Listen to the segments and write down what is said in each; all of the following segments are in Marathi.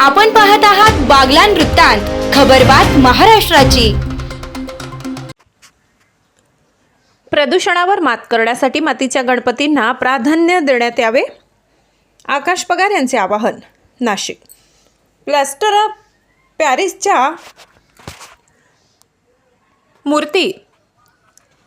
आपण पाहत आहात बागलान वृत्तांत खबरबात महाराष्ट्राची. प्रदूषणावर मात करण्यासाठी मातीच्या गणपतींना प्राधान्य देण्यात यावे? आकाश पगार यांचे आवाहन नाशिक. प्लॅस्टर ऑफ पॅरिसच्या मूर्ती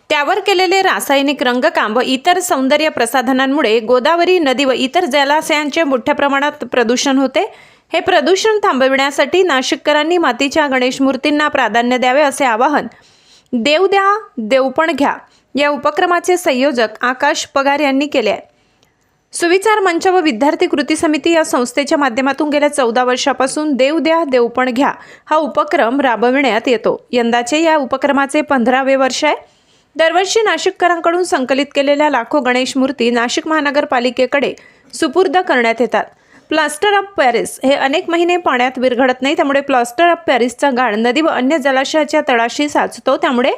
त्यावर केलेले रासायनिक रंगकाम व इतर सौंदर्य प्रसाधनांमुळे गोदावरी नदी व इतर जलाशयांचे मोठ्या प्रमाणात प्रदूषण होते. हे प्रदूषण थांबविण्यासाठी नाशिककरांनी मातीच्या गणेश मूर्तींना प्राधान्य द्यावे असे आवाहन. देव द्या देवपण घ्या या उपक्रमाचे संयोजक आकाश पगार यांनी केले आहे. सुविचार मंच व विद्यार्थी कृती समिती या संस्थेच्या माध्यमातून गेल्या चौदा वर्षापासून देव द्या देवपण घ्या हा उपक्रम राबविण्यात येतो. यंदाचे या उपक्रमाचे पंधरावे वर्ष आहे. दरवर्षी नाशिककरांकडून संकलित केलेल्या लाखो गणेश मूर्ती नाशिक महानगरपालिकेकडे सुपूर्द करण्यात येतात. प्लास्टर ऑफ पॅरिस हे अनेक महिने पाण्यात विरघडत नाही त्यामुळे प्लास्टर ऑफ पॅरिसचा गाळ नदी व अन्य जलाशयाच्या तळाशी साचतो. त्यामुळे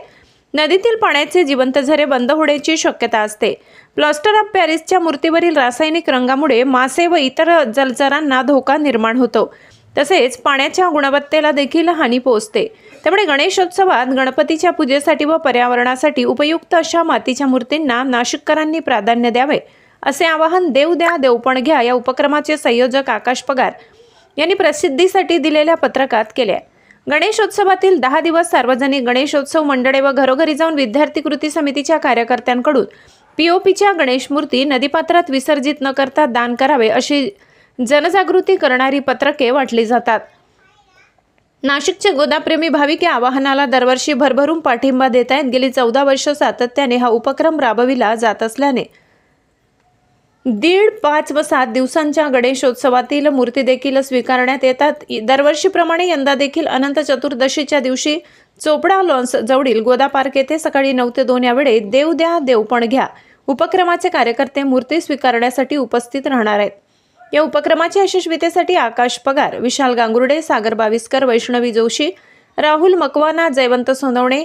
नदीतील पाण्याचे जिवंत झरे बंद होण्याची शक्यता असते. प्लास्टर ऑफ पॅरिसच्या मूर्तीवरील रासायनिक रंगामुळे मासे व इतर जलचरांना धोका निर्माण होतो. तसेच पाण्याच्या गुणवत्तेला देखील हानी पोहोचते. त्यामुळे गणेशोत्सवात गणपतीच्या पूजेसाठी व पर्यावरणासाठी उपयुक्त अशा मातीच्या मूर्तींना नाशिककरांनी प्राधान्य द्यावे असे आवाहन देव द्या देवपण घ्या या उपक्रमाचे संयोजक आकाश पगार यांनी प्रसिद्धीसाठी दिलेल्या पत्रकात केले आहे. गणेशोत्सवातील दहा दिवस सार्वजनिक गणेशोत्सव मंडळे व घरोघरी जाऊन विद्यार्थी कृती समितीच्या कार्यकर्त्यांकडून पीओपीच्या गणेश मूर्ती नदीपात्रात विसर्जित न करता दान करावे अशी जनजागृती करणारी पत्रके वाटली जातात. नाशिकचे गोदाप्रेमी भाविक या आवाहनाला दरवर्षी भरभरून पाठिंबा देत आहेत गेली चौदा वर्ष सातत्याने हा उपक्रम राबविला जात असल्याने दीड पाच व सात दिवसांच्या गणेशोत्सवातील मूर्ती देखील स्वीकारण्यात येतात. दरवर्षीप्रमाणे यंदा देखील अनंत चतुर्दशीच्या दिवशी चोपडा लॉन्स जवळील गोदा पार्क येथे सकाळी नऊ ते दोन या वेळेत देव द्या देवपण घ्या उपक्रमाचे कार्यकर्ते मूर्ती स्वीकारण्यासाठी उपस्थित राहणार आहेत. या उपक्रमाच्या यशस्वीतेसाठी आकाश पगार विशाल गांगुर्डे सागर बाविस्कर वैष्णवी जोशी राहुल मकवाना जयवंत सोनवणे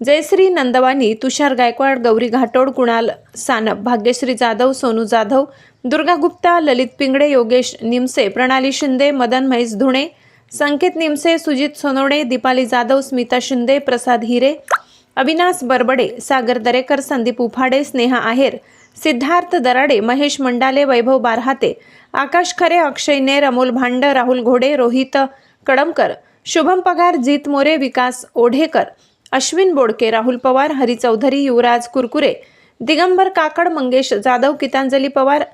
जयश्री नंदवानी तुषार गायकवाड गौरी घाटोड कुणाल सानप भाग्यश्री जाधव सोनू जाधव दुर्गा गुप्ता ललित पिंगडे योगेश निमसे प्रणाली शिंदे मदन महेश धुणे संकेत निमसे सुजित सोनवणे दीपाली जाधव स्मिता शिंदे प्रसाद हिरे अविनाश बरबडे सागर दरेकर संदीप उफाडे स्नेहा आहेर सिद्धार्थ दराडे महेश मंडाले वैभव बारहाते आकाश खरे अक्षय नेर अमोल भांड राहुल घोडे रोहित कडमकर शुभम पगार जीत मोरे विकास ओढेकर अश्विन बोडके राहुल पवार हरी चौधरी युवराज कुरकुरे दिगंबर काकड मंगेश जाधव कितांजली पवार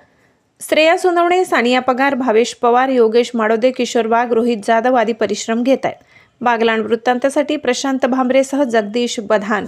श्रेया सोनवणे सानिया पगार भावेश पवार योगेश माडोदे किशोर वाघ रोहित जाधव आदी परिश्रम घेत आहेत बागलाण वृत्तांतासाठी प्रशांत भांबरेसह जगदीश बधान.